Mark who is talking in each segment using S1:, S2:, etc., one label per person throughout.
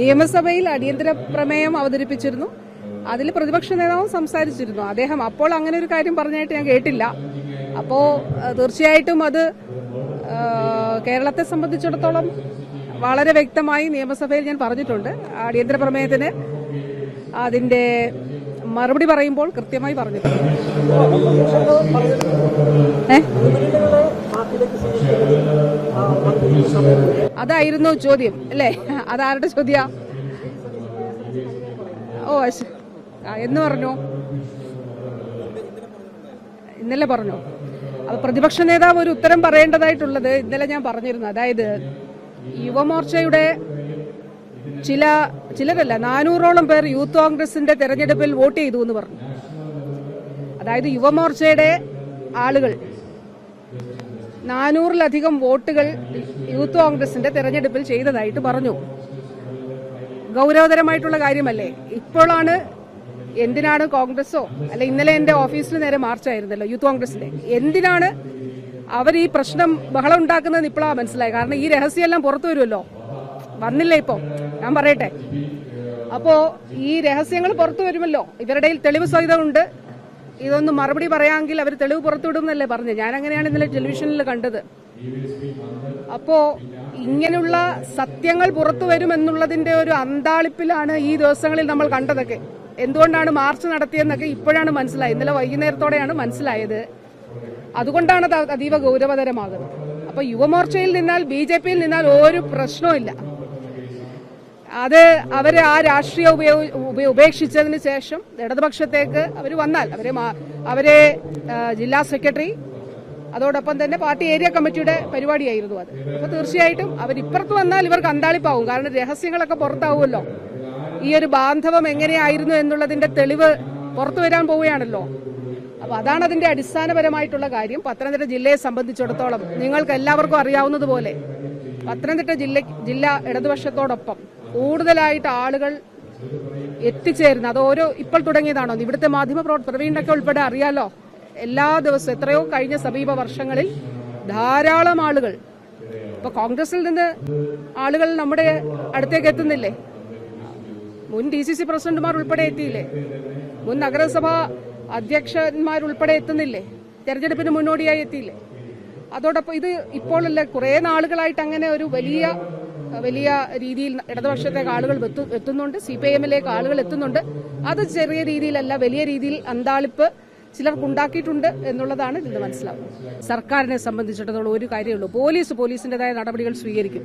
S1: നിയമസഭയിൽ അടിയന്തര പ്രമേയം അവതരിപ്പിച്ചിരുന്നു. അതിൽ പ്രതിപക്ഷ നേതാവും സംസാരിച്ചിരുന്നു. അദ്ദേഹം അപ്പോൾ അങ്ങനെ ഒരു കാര്യം പറഞ്ഞായിട്ട് ഞാൻ കേട്ടില്ല. അപ്പോൾ തീർച്ചയായിട്ടും അത് കേരളത്തെ സംബന്ധിച്ചിടത്തോളം വളരെ വ്യക്തമായി നിയമസഭയിൽ ഞാൻ പറഞ്ഞിട്ടുണ്ട്. അടിയന്തര പ്രമേയത്തിന് അതിന്റെ മറുപടി പറയുമ്പോൾ കൃത്യമായി പറഞ്ഞിട്ടുണ്ട്. അതായിരുന്നു ചോദ്യം അല്ലേ? അതാരുടെ ചോദ്യ? ഓ എന്ന് പറഞ്ഞു. ഇന്നലെ പറഞ്ഞു. അപ്പൊ പ്രതിപക്ഷ നേതാവ് ഒരു ഉത്തരം പറയേണ്ടതായിട്ടുള്ളത് ഇന്നലെ ഞാൻ പറഞ്ഞിരുന്നു. അതായത് യുവമോർച്ചയുടെ ചില ചിലരല്ല നാനൂറോളം പേർ യൂത്ത് കോൺഗ്രസിന്റെ തെരഞ്ഞെടുപ്പിൽ വോട്ട് ചെയ്തു എന്ന് പറഞ്ഞു. അതായത് യുവമോർച്ചയുടെ ആളുകൾ നാനൂറിലധികം വോട്ടുകൾ യൂത്ത് കോൺഗ്രസിന്റെ തെരഞ്ഞെടുപ്പിൽ ചെയ്തതായിട്ട് പറഞ്ഞു. ഗൗരവതരമായിട്ടുള്ള കാര്യമല്ലേ? ഇപ്പോഴാണ് എന്തിനാണ് കോൺഗ്രസോ അല്ല ഇന്നലെ എന്റെ ഓഫീസിന് നേരെ മാർച്ചായിരുന്നല്ലോ യൂത്ത് കോൺഗ്രസിന്റെ. എന്തിനാണ് അവർ ഈ പ്രശ്നം ബഹളം ഉണ്ടാക്കുന്നതെന്ന് ഇപ്പോഴാണ് മനസ്സിലായി കാരണം ഈ രഹസ്യമെല്ലാം പുറത്തു വരുമല്ലോ. വന്നില്ല ഇപ്പോ? ഞാൻ പറയട്ടെ. അപ്പോ ഈ രഹസ്യങ്ങൾ പുറത്തു വരുമല്ലോ. ഇവരുടെ തെളിവ് സഹിതമുണ്ട് ഇതൊന്നും മറുപടി പറയാമെങ്കിൽ അവർ തെളിവ് പുറത്തുവിടും എന്നല്ലേ പറഞ്ഞു ഞാൻ അങ്ങനെയാണ് ഇന്നലെ ടെലിവിഷനിൽ കണ്ടത്. അപ്പോ ഇങ്ങനെയുള്ള സത്യങ്ങൾ പുറത്തു വരുമെന്നുള്ളതിന്റെ ഒരു അന്താളിപ്പിലാണ് ഈ ദിവസങ്ങളിൽ നമ്മൾ കണ്ടതൊക്കെ. എന്തുകൊണ്ടാണ് മാർച്ച് നടത്തിയെന്നൊക്കെ ഇപ്പോഴാണ് മനസ്സിലായത്. ഇന്നലെ വൈകുന്നേരത്തോടെയാണ് മനസ്സിലായത്. അതുകൊണ്ടാണ് അത് അതീവ ഗൗരവതരമാകുന്നത്. അപ്പൊ യുവമോർച്ചയിൽ നിന്നാൽ ബി ജെ പിയിൽ നിന്നാൽ ഒരു പ്രശ്നവും അത് അവർ ആ രാഷ്ട്രീയ ഉപയോഗ ഉപേക്ഷിച്ചതിന് ശേഷം ഇടതുപക്ഷത്തേക്ക് അവർ വന്നാൽ അവരെ അവരെ ജില്ലാ സെക്രട്ടറി അതോടൊപ്പം തന്നെ പാർട്ടി ഏരിയ കമ്മിറ്റിയുടെ പരിപാടിയായിരുന്നു അത്. അപ്പൊ തീർച്ചയായിട്ടും അവർ ഇപ്പുറത്ത് വന്നാൽ ഇവർക്ക് അന്താളിപ്പാവും. കാരണം രഹസ്യങ്ങളൊക്കെ പുറത്താവുമല്ലോ. ഈ ഒരു ബാന്ധവം എങ്ങനെയായിരുന്നു എന്നുള്ളതിന്റെ തെളിവ് പുറത്തു വരാൻ പോവുകയാണല്ലോ. അപ്പൊ അതാണ് അതിന്റെ അടിസ്ഥാനപരമായിട്ടുള്ള കാര്യം. പത്തനംതിട്ട ജില്ലയെ സംബന്ധിച്ചിടത്തോളം നിങ്ങൾക്ക് എല്ലാവർക്കും അറിയാവുന്നതുപോലെ പത്തനംതിട്ട ജില്ല ജില്ല ഇടതുപക്ഷത്തോടൊപ്പം കൂടുതലായിട്ട് ആളുകൾ എത്തിച്ചേരുന്ന അത് ഓരോ ഇപ്പോൾ തുടങ്ങിയതാണോ? ഇവിടുത്തെ മാധ്യമ പ്രവീണൊക്കെ ഉൾപ്പെടെ അറിയാലോ? എല്ലാ ദിവസവും എത്രയോ കഴിഞ്ഞ സമീപ വർഷങ്ങളിൽ ധാരാളം ആളുകൾ ഇപ്പൊ കോൺഗ്രസിൽ നിന്ന് ആളുകൾ നമ്മുടെ അടുത്തേക്ക് എത്തുന്നില്ലേ? മുൻ ഡി സി സി പ്രസിഡന്റുമാർ ഉൾപ്പെടെ എത്തിയില്ലേ? മുൻ നഗരസഭാ അധ്യക്ഷന്മാരുൾപ്പെടെ എത്തുന്നില്ലേ? തെരഞ്ഞെടുപ്പിന് മുന്നോടിയായി എത്തിയില്ലേ? അതോടൊപ്പം ഇത് ഇപ്പോഴല്ല കുറെ നാളുകളായിട്ട് അങ്ങനെ ഒരു വലിയ വലിയ രീതിയിൽ ഇടതുപക്ഷത്തേക്ക് ആളുകൾ എത്തുന്നുണ്ട്. സി പി ഐ എമ്മിലേക്ക് ആളുകൾ എത്തുന്നുണ്ട്. അത് ചെറിയ രീതിയിലല്ല വലിയ രീതിയിൽ അന്താളിപ്പ് ചിലർക്ക് ഉണ്ടാക്കിയിട്ടുണ്ട് എന്നുള്ളതാണ് ഇതിന് മനസ്സിലാവുന്നത്. സർക്കാരിനെ സംബന്ധിച്ചിടത്തോളം ഒരു കാര്യമുള്ളൂ പോലീസ് പോലീസിന്റേതായ നടപടികൾ സ്വീകരിക്കും.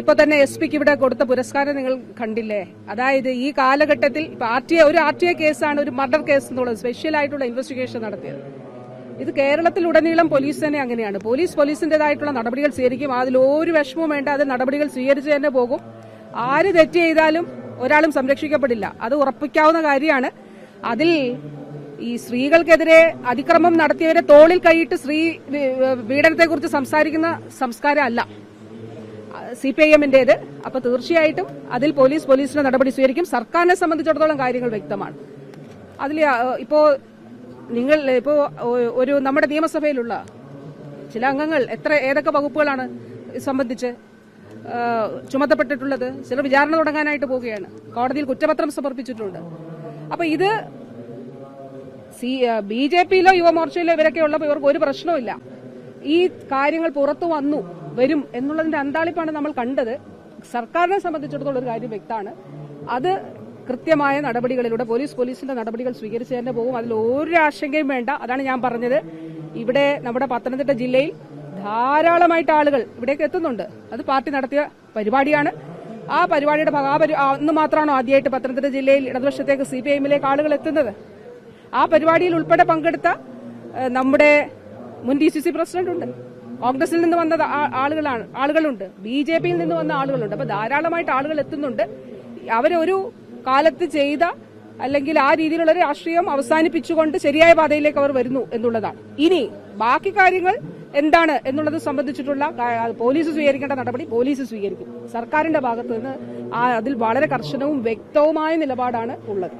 S1: ഇപ്പൊ തന്നെ എസ് പിക്ക് ഇവിടെ കൊടുത്ത പുരസ്കാരം നിങ്ങൾ കണ്ടില്ലേ? അതായത് ഈ കാലഘട്ടത്തിൽ ആർ ടി ഒരു ആർ ടി ഐ കേസാണ് ഒരു മർഡർ കേസ് എന്നുള്ളത് സ്പെഷ്യൽ ആയിട്ടുള്ള ഇൻവെസ്റ്റിഗേഷൻ നടത്തിയത്. ഇത് കേരളത്തിലുടനീളം പോലീസ് തന്നെ അങ്ങനെയാണ്. പോലീസ് പോലീസിന്റേതായിട്ടുള്ള നടപടികൾ സ്വീകരിക്കും. അതിൽ ഒരു വിഷമവും വേണ്ട അത് നടപടികൾ സ്വീകരിച്ചു തന്നെ പോകും. ആര് തെറ്റ് ചെയ്താലും ഒരാളും സംരക്ഷിക്കപ്പെടില്ല. അത് ഉറപ്പിക്കാവുന്ന കാര്യമാണ്. അതിൽ ഈ സ്ത്രീകൾക്കെതിരെ അതിക്രമം നടത്തിയവരെ തോളിൽ കൈയിട്ട് സ്ത്രീ പീഡനത്തെക്കുറിച്ച് സംസാരിക്കുന്ന സംസ്കാരമല്ല. സി പി ഐ എമ്മിന്റേത്. അപ്പൊ തീർച്ചയായിട്ടും അതിൽ പോലീസ് പോലീസിന്റെ നടപടി സ്വീകരിക്കും. സർക്കാരിനെ സംബന്ധിച്ചിടത്തോളം കാര്യങ്ങൾ വ്യക്തമാണ്. അതിൽ ഇപ്പോ നിങ്ങൾ ഇപ്പോ ഒരു നമ്മുടെ നിയമസഭയിലുള്ള ചില അംഗങ്ങൾ എത്ര ഏതൊക്കെ വകുപ്പുകളാണ് സംബന്ധിച്ച് ചുമത്തപ്പെട്ടിട്ടുള്ളത്? ചിലർ വിചാരണ തുടങ്ങാനായിട്ട് പോവുകയാണ്. കോടതിയിൽ കുറ്റപത്രം സമർപ്പിച്ചിട്ടുണ്ട്. അപ്പൊ ഇത് സി ബി ജെ പിയിലോ യുവമോർച്ചയിലോ ഇവരൊക്കെ ഉള്ളപ്പോൾ ഇവർക്ക് ഒരു പ്രശ്നവുമില്ല. ഈ കാര്യങ്ങൾ പുറത്തു വന്നു വരും എന്നുള്ളതിന്റെ അന്താളിപ്പാണ് നമ്മൾ കണ്ടത്. സർക്കാരിനെ സംബന്ധിച്ചിടത്തോളം ഒരു കാര്യം വ്യക്തമാണ്. അത് കൃത്യമായ നടപടികളിലൂടെ പോലീസ് പോലീസിന്റെ നടപടികൾ സ്വീകരിച്ച് തന്നെ പോകും അതിൽ ഒരു ആശങ്കയും വേണ്ട. അതാണ് ഞാൻ പറഞ്ഞത്. ഇവിടെ നമ്മുടെ പത്തനംതിട്ട ജില്ലയിൽ ധാരാളമായിട്ട് ആളുകൾ ഇവിടേക്ക് എത്തുന്നുണ്ട്. അത് പാർട്ടി നടത്തിയ പരിപാടിയാണ്. ആ പരിപാടിയുടെ ഭാഗ- അന്ന് മാത്രമാണോ ആദ്യമായിട്ട് പത്തനംതിട്ട ജില്ലയിൽ ഇടതുപക്ഷത്തേക്ക് സി പി ഐഎമ്മിലേക്ക് ആളുകൾ എത്തുന്നത്? ആ പരിപാടിയിൽ ഉൾപ്പെടെ പങ്കെടുത്ത നമ്മുടെ മുൻ ഡി സി സി പ്രസിഡന്റ് ഉണ്ട്. കോൺഗ്രസിൽ നിന്ന് വന്ന ആളുകളാണ് ആളുകളുണ്ട്. ബി ജെ പിയിൽ നിന്ന് വന്ന ആളുകളുണ്ട്. അപ്പൊ ധാരാളമായിട്ട് ആളുകൾ എത്തുന്നുണ്ട്. അവരൊരു കാലത്ത് ചെയ്ത അല്ലെങ്കിൽ ആ രീതിയിലുള്ള രാഷ്ട്രീയം അവസാനിപ്പിച്ചുകൊണ്ട് ശരിയായ പാതയിലേക്ക് അവർ വരുന്നു എന്നുള്ളതാണ്. ഇനി ബാക്കി കാര്യങ്ങൾ എന്താണ് എന്നുള്ളത് സംബന്ധിച്ചിട്ടുള്ള പോലീസ് സ്വീകരിക്കേണ്ട നടപടി പോലീസ് സ്വീകരിക്കും. സർക്കാരിന്റെ ഭാഗത്ത് നിന്ന് അതിൽ വളരെ കർശനവും വ്യക്തവുമായ നിലപാടാണ് ഉള്ളത്.